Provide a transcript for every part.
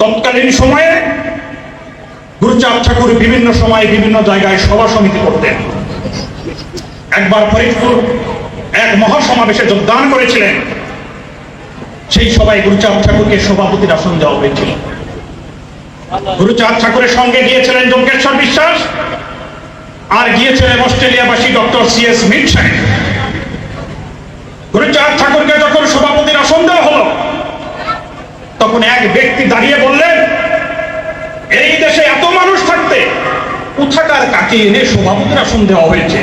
তৎকালীন সময়ে গুরুচাঁদ ঠাকুর বিভিন্ন সময়ে বিভিন্ন জায়গায় সভা সমিতি করতেন। একবার ফরিদপুর এক মহাসমাবেশে যোগদান করেছিলেন। সেই সভায় গুরুচাঁদ ঠাকুরকে সভাপতির আসন দেওয়া হয়েছিল। গুরুচাঁদ ঠাকুরের সঙ্গে গিয়েছিলেন যজ্ঞেশ্বর বিশ্বাস, আর গিয়েছিলেন অস্ট্রেলিয়াবাসী doctor C S Mead Guruchand ঠাকুরকে যখন সভাপতির আসন দেওয়া হলো তখন এক ব্যক্তি দাঁড়িয়ে বললেন, এই দেশে এত মানুষ থাকতে কোথাকার কাকে এনে সভাপতির আসন দেওয়া হয়েছে?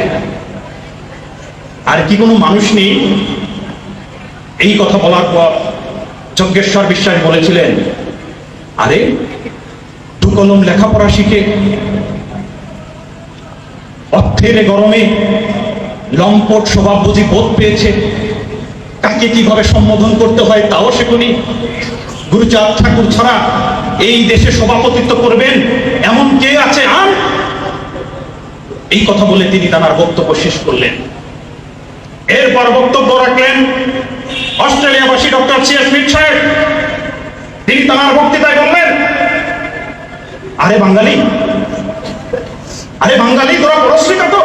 আর কি কোনো মানুষ নেই? এই কথা বলার পর যজ্ঞেশ্বর বিশ্বাস বলেছিলেন, আরে, দু কলম লেখাপড়া শিখে অর্থের গরমে লম্পট স্বভাব বুঝি বোধ পেয়েছে। কাকে কীভাবে সম্বোধন করতে হয় তাও শেখনি। গুরুচাঁদ ঠাকুর ছাড়া এই দেশে সভাপতিত্ব করবেন এমন কে আছে? আর এই কথা বলে তিনি তার বক্তব্য শেষ করলেন। এরপর বক্তব্য রাখলেন অস্ট্রেলিয়াবাসী ডক্টর সি এস মিট সাহেব। তিনি তার বক্তৃতায় বললেন, আরে বাঙালি আরে বাঙালি, তোরা পড়াশোনা কত?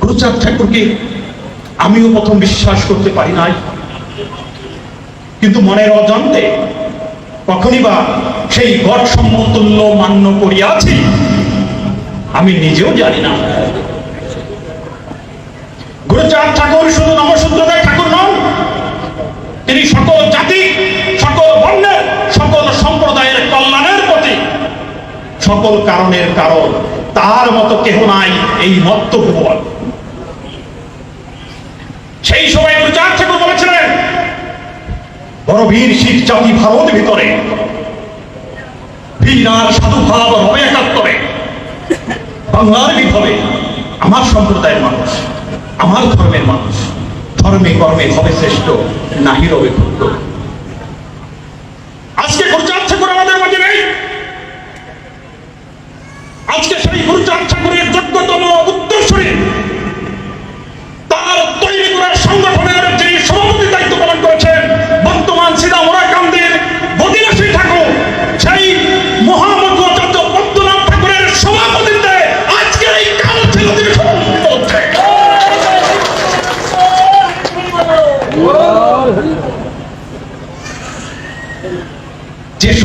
গুরুচাঁদ ঠাকুরকে আমিও প্রথম বিশ্বাস করতে পারি নাই। কিন্তু মনের অজান্তে কখনই বা সেই গড সমতুল্য মান্য করিয়াছি, আমি নিজেও জানি না। গুরুচাঁদ ঠাকুর শুধু ঠাকুর নন, তিনি সকল জাতি, সকল বর্ণের, সকল সম্প্রদায়ের কল্যাণের প্রতি সকল কারণের কারণ, তার মতো কেহ নাই এই মত্ত সেই সময় বড় শিখ জাতি ভারত ভিতরে। বীর আর সাধু ভাব রবে একাত্তরে। বাংলার বিধবে আমার সম্প্রদায়ের মানুষ, আমার ধর্মের মানুষ। ধর্মে কর্মে হবে শ্রেষ্ঠ, নাহি রবে ক্ষুদ্র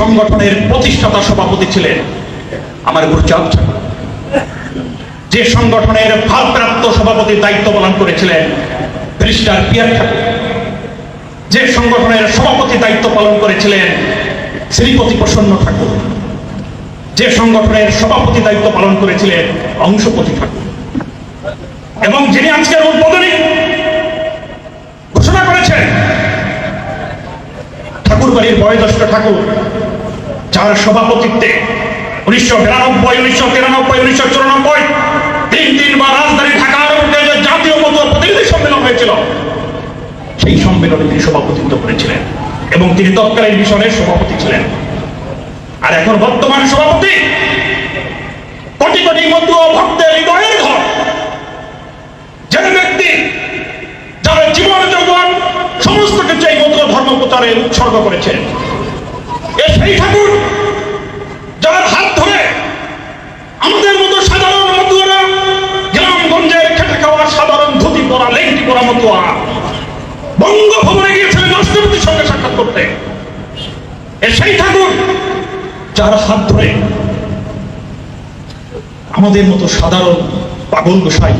সংগঠনের প্রতিষ্ঠাতা সভাপতি ছিলেন আমার গুরুচাঁদ ঠাকুর যে সংগঠনের ভারপ্রাপ্ত সভাপতির দায়িত্ব পালন করেছিলেন ব্যারিস্টার পিয়ার ঠাকুর যে সংগঠনের সভাপতি দায়িত্ব পালন করেছিলেন শ্রীপতি প্রসন্ন ঠাকুর। যে সংগঠনের সভাপতি দায়িত্ব পালন করেছিলেন অংশপতি ঠাকুর। এবং যিনি আজকের উদ্বোধনী ঘোষণা করেছেন ঠাকুরবাড়ির বয়োজ্যেষ্ঠ ঠাকুর যার সভাপতিত্বে উনিশশো বিরানব্বই, উনিশশো তিরানব্বই, উনিশশো চুরানব্বই তিন তিনবার রাজধানী ঢাকার জাতীয় মতো প্রতিনিধি সম্মেলন হয়েছিল। সেই সম্মেলনে তিনি সভাপতিত্ব করেছিলেন এবং তিনি তৎকালীন মিশনের সভাপতি ছিলেন। আর এখন বর্তমান সভাপতি কোটি কোটি মতো ভক্তের হৃদয়ের ঘর। যে ব্যক্তি যারা জীবন যৌবন সমস্ত কিছু এই মন্ত্র ধর্ম প্রচারে উৎসর্গ করেছেন এ সেই ঠাকুর বঙ্গভবনে গিয়েছিলেন রাষ্ট্রপতির সঙ্গে সাক্ষাৎ করতে। সেই ঠাকুর যার হাত ধরে আমাদের মতো সাধারণ পাগল গোসাই,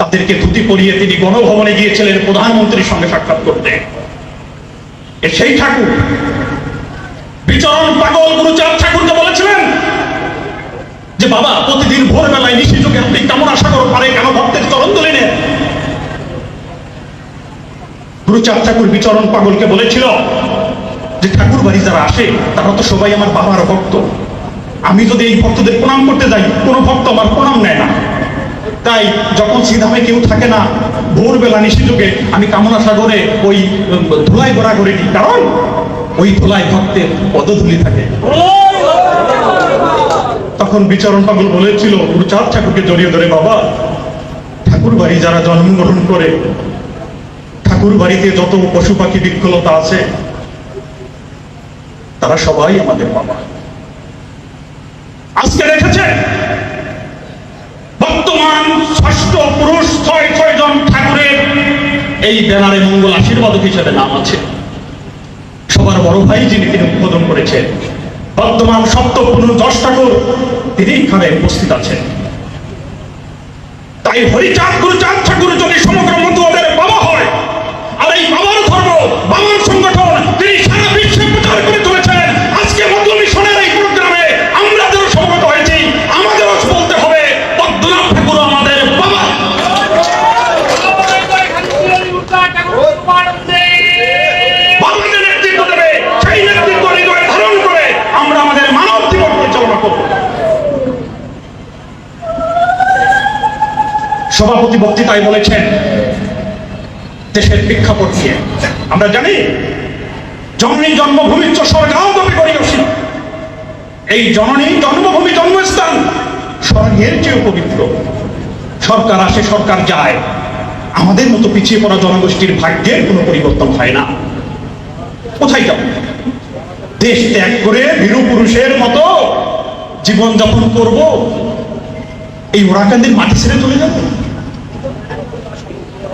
তাদেরকে ধুতি পরিয়ে তিনি গণভবনে গিয়েছিলেন প্রধানমন্ত্রীর সঙ্গে সাক্ষাৎ করতে। সেই ঠাকুর বিচরণ পাগল গুরুচাঁদ ঠাকুরকে বলেছিলেন যে, বাবা, প্রতিদিন ভোরবেলায় নিশি যুগে আপনি কেমন আশা করো পারে, কেন ভক্তের চরণ তুলে নেন গুরুচাঁদ ঠাকুর বিচরণ পাগলকে বলেছিল যে ঠাকুর বাড়ি যারা আসে, তারা তো সবাই আমার বাবার ভক্ত। আমি যদি এই ভক্তদের প্রণাম করতে যাই, কোনো ভক্ত আমার প্রণাম নেয় না। তাই যখন শ্রীধামে কেউ থাকে না, ভোরবেলা নিশি যুগে আমি কামনা সাগরে ওই ধুলাই গড়া করে দিই। কারণ ওই ধুলাই ভক্তের পদধূলি থাকে। তখন বিচরণ পাগল বলেছিল গুরুচাঁদ ঠাকুরকে জড়িয়ে ধরে বাবা, ঠাকুর বাড়ি যারা জন্মগ্রহণ করে ঠাকুর বাড়িতে যত পশু পাখি বিক্ষলতা আছে, তারা সবাই আমাদের বাবা। আজকে দেখেছে বর্তমান ষষ্ঠ পুরুষ ছয় ছয় জন ঠাকুরের এই ব্যানারে মঙ্গল আশীর্বাদক হিসেবে নাম আছে। সবার বড় ভাই যিনি, তিনি উদ্বোধন করেছেন। বর্তমান সপ্তপূর্ণ দশ ঠাকুর, তিনি এখানে উপস্থিত আছেন। তাই হরিচাঁদ, গুরুচাঁদ ঠাকুর যদি সমগ্র মতুয়াদের সভাপতি বক্তৃতায় বলেছেন, দেশের প্রেক্ষাপট নিয়ে। আমরা জানি, জননী জন্মভূমি করিয়সী এই জননী জন্মভূমি জন্মস্থান স্বর্গের চেয়ে পবিত্র। সরকার আসে, সরকার যায়। আমাদের মতো পিছিয়ে পড়া জনগোষ্ঠীর ভাগ্যের কোনো পরিবর্তন হয় না। কোথায় যাব? দেশ ত্যাগ করে বীরু পুরুষের মতো জীবনযাপন করব। এই ওরাকান্দির মাটি ছেড়ে চলে যাব?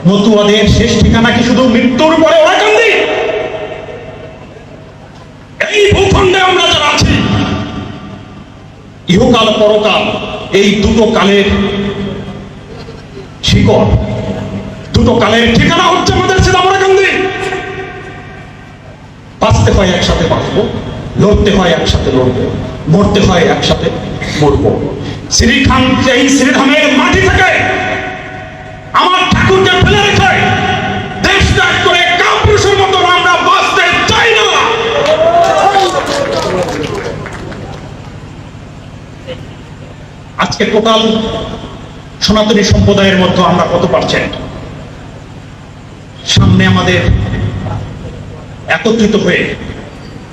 মতুয়াদের শেষ ঠিকানা কি শুধু মৃত্যুর পরে ওরাকান্দি এই ভূখণ্ডে আমরা যারা আছি, ইহকাল পরকাল এই দুটো কালের শিকড়, দুটো কালের ঠিকানা হচ্ছে আমাদের সিদামরাকান্দি বাঁচতে হয় একসাথে বাঁচবো, লড়তে হয় একসাথে লড়বো, মরতে হয় একসাথে মরবো। শ্রীখান এই শ্রীধামের মাটি থেকে আমার আজকে টোটাল সনাতনী সম্প্রদায়ের মধ্যে আমরা কত পারছেন সামনে আমাদের একত্রিত হয়ে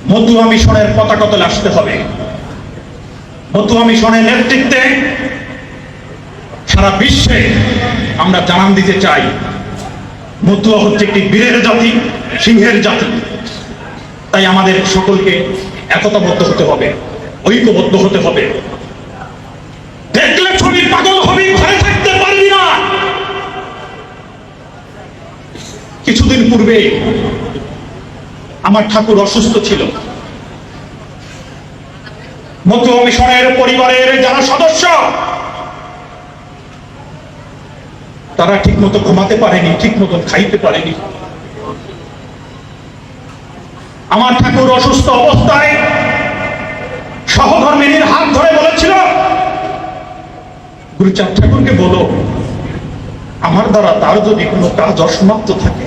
মতুয়া মিশনের পতাকা তলে আসতে হবে। মতুয়া মিশনের নেতৃত্বে সারা বিশ্বে আমরা জানান দিতে চাই মতুয়া হচ্ছে একটি বীরের জাতি, সিংহের জাতি। তাই আমাদের সকলকে একতাবদ্ধ হতে হবে, ঐক্যবদ্ধ হতে হবে। দেখলে ছবি, পাগল হবি, ঘরে থাকতে পারবি না। কিছুদিন পূর্বে আমার ঠাকুর অসুস্থ ছিল। মতুয়া মিশনের পরিবারের যারা সদস্য তারা ঠিক মতো ঘুমাতে পারেনি ঠিক মতো খাইতে পারেনি। আমার ঠাকুর অসুস্থ অবস্থায় সহধর্মিনীর হাত ধরে বলেছিল, গুরুচাঁদ ঠাকুরকে বলো, আমার দ্বারা তার যদি কোনো কাজ অসমাপ্ত থাকে,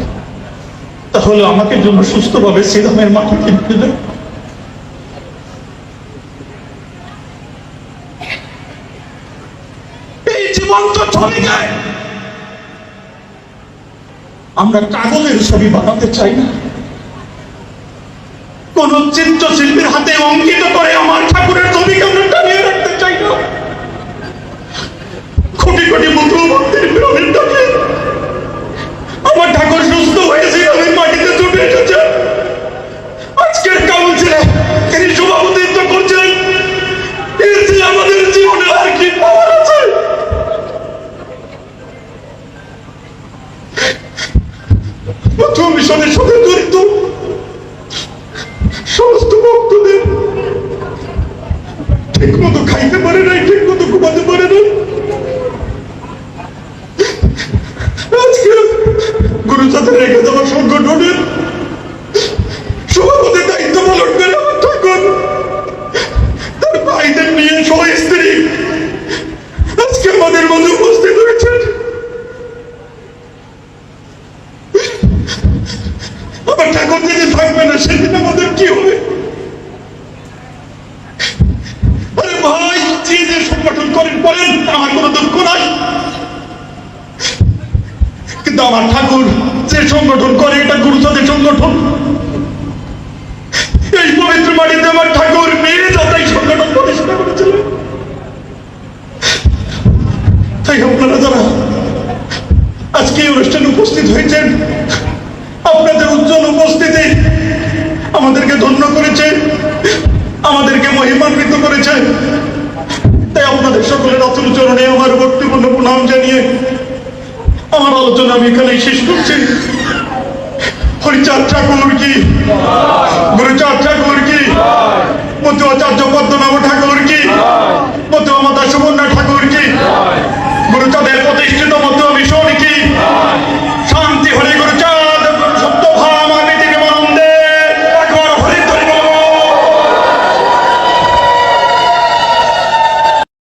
তাহলে আমাকে জন্য সুস্থভাবে শ্রীধামের মাঠে কিনতে দেয়। এই জীবন যায়। আমরা কাগজের ছবি বানাতে চাই না। কোন চিত্রশিল্পীর হাতে অঙ্কিত করে আমার ঠাকুরের ছবিকে আমরা প্রথম মিশনের সাথে জড়িত সমস্ত ভক্তদের ঠিক মতো খাইতে পারে নাই ঠিক মতো ঘুমাতে পারে নাই। আজকে সাথে রেখে দেওয়া সংগঠনের সভাপতি দায়িত্ব পালন করে আমার ঠাকুর তার ভাইদের নিয়ে সহ স্ত্রী আজকে আমাদের মধ্যে উপস্থিত হয়েছেন আমার ঠাকুর যদি থাকবে না সেদিন আমাদের কি হবে আরে ভাই যে যে সংগঠন করেন করেন আমার কোনো দুঃখ নাই। কিন্তু আমার ঠাকুর যে সংগঠন করে, এটা গুরুচাঁদের সংগঠন। এই পবিত্র মাটিতে আমার ঠাকুর মেয়ে যাতাই সংগঠন প্রতিষ্ঠা করেছিলেন তাই আপনারা যারা আজকে এই অনুষ্ঠানে উপস্থিত হয়েছেন, আপনাদের উজ্জ্বল উপস্থিতি আমাদেরকে ধন্য করেছে। অতুল চরণে আমার ভক্তিপূর্ণ প্রণাম জানিয়ে আমার আলোচনা আমি এখানে শেষ করছি। হরিচর্চা ঠাকুর কি? গুরুচাঁদ ঠাকুর কি? মতুয়াচার্য পদ্মনাভ ঠাকুর কি? মতুয়া মাতা সুবর্ণা